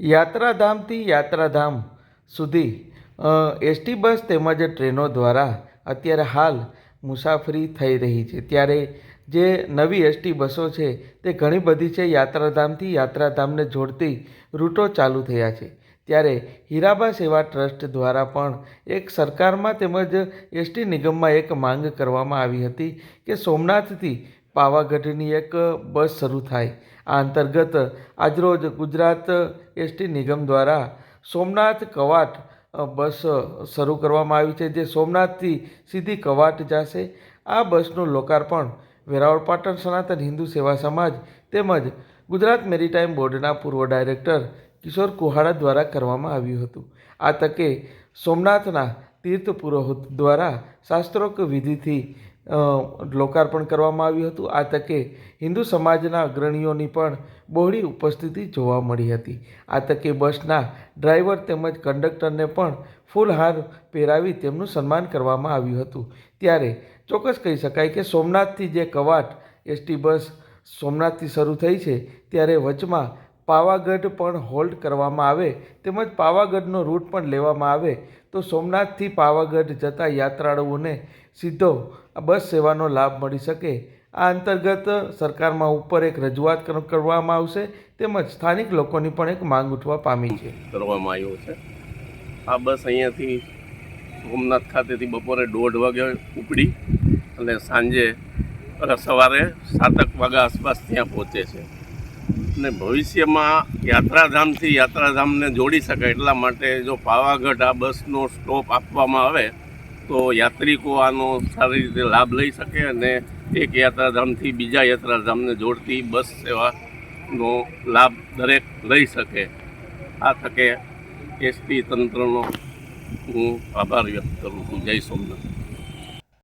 યાત્રાધામથી યાત્રાધામ સુધી ST bus તેમજ ટ્રેનો દ્વારા અત્યારે હાલ મુસાફરી થઈ રહી છે. ત્યારે જે નવી એસટી બસો છે તે ઘણી બધી છે યાત્રાધામથી યાત્રાધામને જોડતી રૂટો ચાલુ થયા છે. ત્યારે હીરાબા સેવા ટ્રસ્ટ દ્વારા પણ એક સરકારમાં તેમજ એસટી નિગમમાં એક માંગ કરવામાં આવી હતી કે સોમનાથથી પાવાગઢની એક બસ શરૂ થાય. આ અંતર્ગત આજરોજ ગુજરાત એસટી નિગમ દ્વારા સોમનાથ કવાટ બસ શરૂ કરવામાં આવી છે, જે સોમનાથથી સીધી કવાટ જશે. આ બસનું લોકાર્પણ વેરાવળ પાટણ સનાતન હિન્દુ સેવા સમાજ તેમજ ગુજરાત મેરીટાઈમ બોર્ડના પૂર્વ ડાયરેક્ટર કિશોર કુહાડા દ્વારા કરવામાં આવ્યું હતું. આ તકે સોમનાથના તીર્થ પુરોહિત દ્વારા શાસ્ત્રોક્ત વિધિથી લોકાર્પણ કરવામાં આવ્યું હતું. આ તકે હિન્દુ સમાજના અગ્રણીઓની પણ બહોળી ઉપસ્થિતિ જોવા મળી હતી. આ તકે બસના ડ્રાઈવર તેમજ કંડક્ટરને પણ ફૂલહાર પહેરાવી તેમનું સન્માન કરવામાં આવ્યું હતું. ત્યારે ચોક્કસ કહી શકાય કે સોમનાથથી જે કવાટ એસટી બસ સોમનાથથી શરૂ થઈ છે, ત્યારે વચમાં પાવાગઢ પણ હોલ્ડ કરવામાં આવે તેમજ પાવાગઢનો રૂટ પણ લેવામાં આવે. તો સોમનાથથી પાવાગઢ જતા યાત્રાળુઓને સીધો બસ સેવાનો લાભ મળી શકે. આ અંતર્ગત સરકારમાં ઉપર એક રજૂઆત કરવામાં આવશે તેમજ સ્થાનિક લોકોની પણ એક માંગ ઉઠવા પામી છે. કરવામાં આવ્યો છે. આ બસ અહીંયાથી સોમનાથ ખાતેથી બપોરે દોઢ વાગે ઉપડી અને સાંજે સવારે સાતક વાગ્યા આસપાસ ત્યાં પહોંચે છે. અને ભવિષ્યમાં યાત્રાધામથી યાત્રાધામને જોડી શકાય એટલા માટે જો પાવાગઢ આ બસનો સ્ટોપ આપવામાં આવે, તો યાત્રિકો આનો સારી રીતે લાભ લઈ શકે અને એક યાત્રાધામથી બીજા યાત્રાધામને જોડતી બસ સેવાનો લાભ દરેક લઈ શકે. આ તકે એસટી તંત્રનો હું આભાર વ્યક્ત કરું છું. જય સોમનાથ.